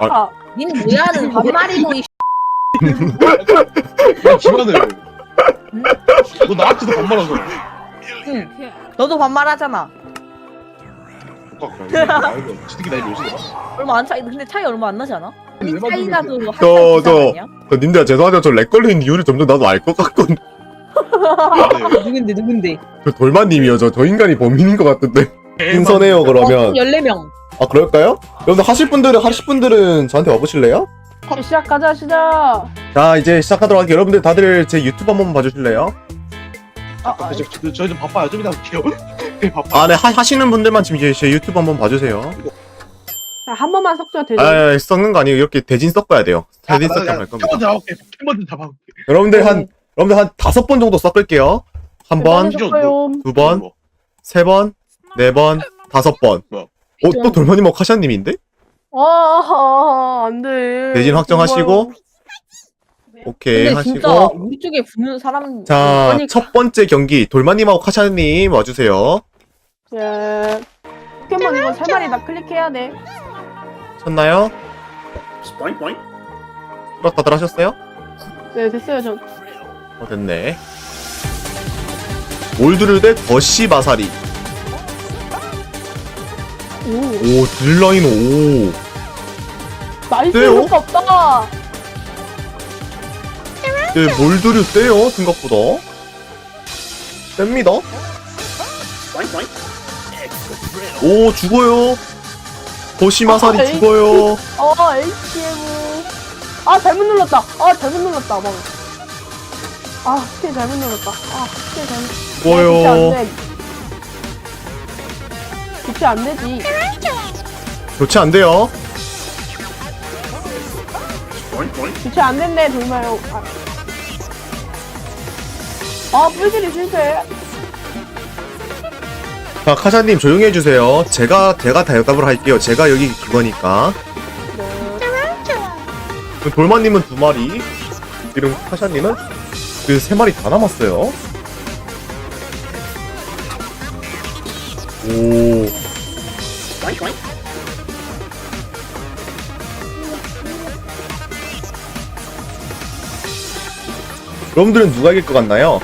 아, 니는 뭐야는 반말이고 이 야, 기만해. 너 나한테도 반말하고. 응. 너도 반말하잖아. 똑같아. 지들이 나이 몇이야? 얼마 안 차이 근데 차이 얼마 안 나지 않아? 차이 나도 한 저, 살 이상 저. 아니야? 저 님들 죄송하지만 저 렉 걸리는 이유를 점점 나도 알 것 같건 누군데 누군데? 저 돌만님이요 저, 저 인간이 범인인 것 같은데 신선해요 그러면 14명. 아 그럴까요? 여러분들 하실 분들은 하실 분들은 저한테 와보실래요? 시작하자 시작. 자 이제 시작하도록 할게요 여러분들 다들 제 유튜브 한번 봐주실래요? 아, 아, 저, 저, 저, 좀 바빠요. 좀 이따 볼게요. 네, 바빠. 아네 하시는 분들만 지금 이제 제 유튜브 한번 봐주세요 자, 한 번만 섞죠 되죠. 아 썩는 거 아니에요 이렇게 대진 섞어야 돼요 대진 나, 나, 섞으면 나, 할 겁니다 캔 먼저 잡아볼게. 캔 먼저 잡아볼게. 여러분들 한 여러분들 한 다섯 번 정도 섞을게요 한 번. 두 번, 뭐, 세 번, 네 번, 다섯 번. 뭐야? 어, 또 돌머니머 카샤님인데? 아, 아, 안 돼. 대진 확정하시고, 오케이, 근데 진짜 하시고. 우리 쪽에 붙는 사람 자, 그러니까. 첫 번째 경기, 돌마님하고 카샤님 와주세요. 예. 포켓몬 이거 세 마리 다 클릭해야 돼. 쳤나요? 수락 다들 하셨어요? 네, 됐어요. 저 어, 됐네. 올드르 대 더시 마사리. 오, 오, 딜라인 오. 나이스? 효과 없다. 네, 몰드르 세요, 생각보다. 셉니다. 오, 죽어요. 더시 마사리 아, 에이. 죽어요. 어, HM. 아, 잘못 눌렀다. 아, 잘못 눌렀다. 막. 아, 스킬 잘못 눌렀다. 아, 스킬 잘못. 죽어요. 교체 안 되지. 교체 안 돼요. 교체 안 된대, 돌마요. 아, 아 뿔질이 실패. 자, 카샤님 조용히 해주세요. 제가, 제가 대답을 할게요. 제가 여기 그거니까. 네. 돌마님은 두 마리. 지금 카샤님은 그 세 마리 다 남았어요. 오. 여러분들은 누가 이길 것 같나요?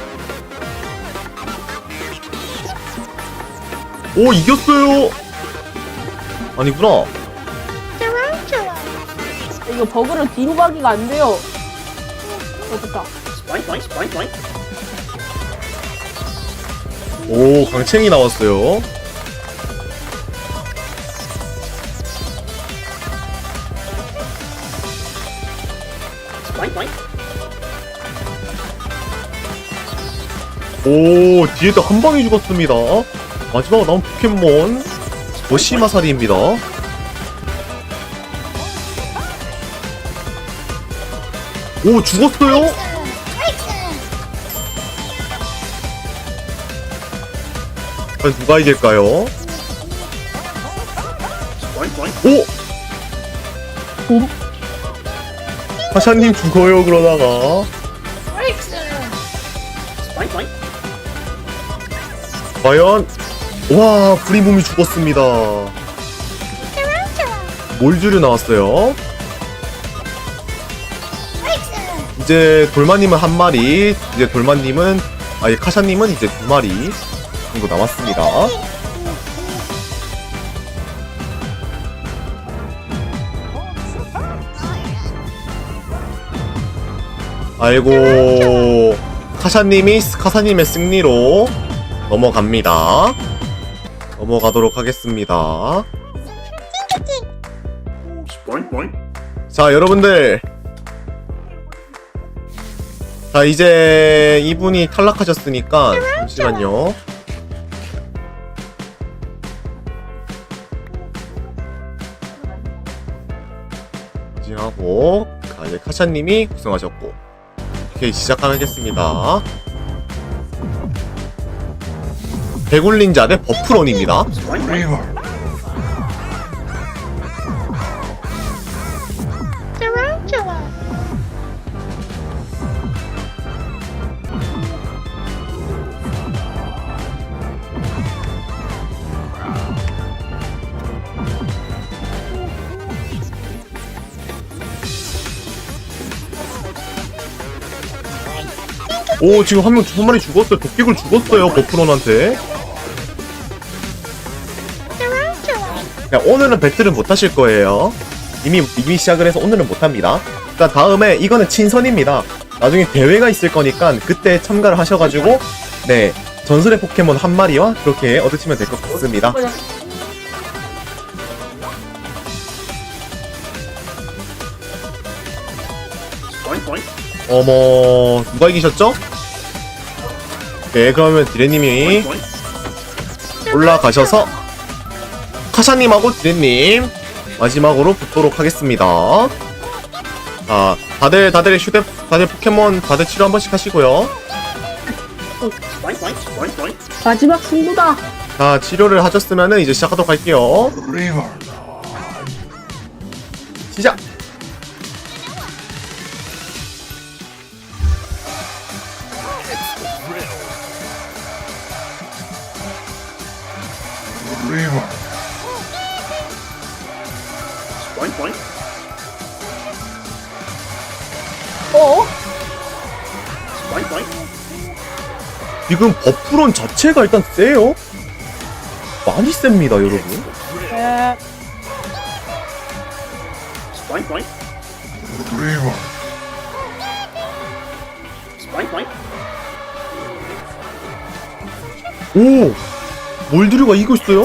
오 이겼어요. 아니구나. 이거 버그로 뒤로 가기가 안 돼요. 어, 됐다. 오 강챙이 나왔어요. 오 뒤에도 한 방에 죽었습니다. 마지막 나온 포켓몬 오시마사리입니다. 오 죽었어요? 누가 이길까요? 오! 봄? 하샤님 죽어요 그러다가 과연? 와 프리몸이 죽었습니다. 몰주류 나왔어요? 이제 돌마님은 한 마리 이제 돌마님은 아니 카샤님은 이제 두 마리 정도 남았습니다. 아이고 카샤님이 카사님의 승리로 넘어갑니다. 넘어가도록 하겠습니다. 자 여러분들 자 이제 이분이 탈락하셨으니까 잠시만요. 하고 자 이제 카샤님이 우승하셨고 오케이 시작하겠습니다. 배굴린 자네 버프론입니다. 오 지금 한 명 한 마리 죽었어요 도끼굴 죽었어요 버프론한테 야, 오늘은 배틀은 못 하실 거예요. 이미 이미 시작을 해서 오늘은 못 합니다. 자 다음에 이거는 친선입니다. 나중에 대회가 있을 거니까 그때 참가를 하셔가지고 네 전설의 포켓몬 한 마리와 그렇게 얻으시면 될 것 같습니다. 어머 누가 이기셨죠? 네 그러면 디레님이 올라가셔서 카샤님하고 디레님 마지막으로 붙도록 하겠습니다. 자 다들 다들 휴대 다들 포켓몬 다들 치료 한 번씩 하시고요. 마지막 승부다. 자 치료를 하셨으면은 이제 시작하도록 할게요. 시작 어? 지금 버프론 자체가 일단 세요? 많이 셉니다 여러분. 에, 오! 몰드류가 이기고 있어요?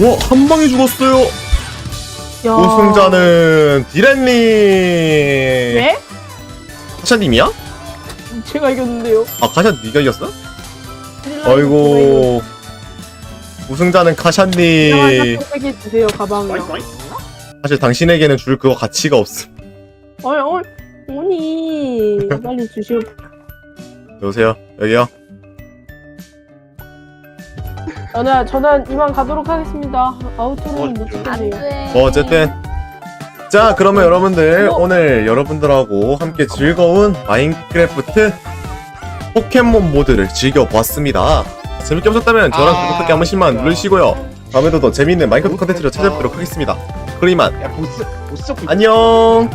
와, 한 방에 죽었어요. 야. 우승자는 디렌님. 왜? 카샤님이야? 제가 이겼는데요. 아, 카샤 네가 이겼어? 아이고. 우승자는 카샤님. 세개 주세요 가방이요. 사실 당신에게는 줄 그거 가치가 없음. 어이 어이 오니 빨리 주시오. 여보세요. 여기요. 저는 저는 이만 가도록 하겠습니다. 아우토는 못 찍겠네요. 뭐 어쨌든. 자 그러면 여러분들 오늘 여러분들하고 함께 즐거운 마인크래프트 포켓몬 모드를 즐겨보았습니다. 재밌게 보셨다면 저랑 아, 구독하기 한 번씩만 누르시고요. 다음에도 더 재밌는 마인크래프트 컨텐츠를 찾아뵙도록 하겠습니다. 그럼 이만. 야 보스 보스 안녕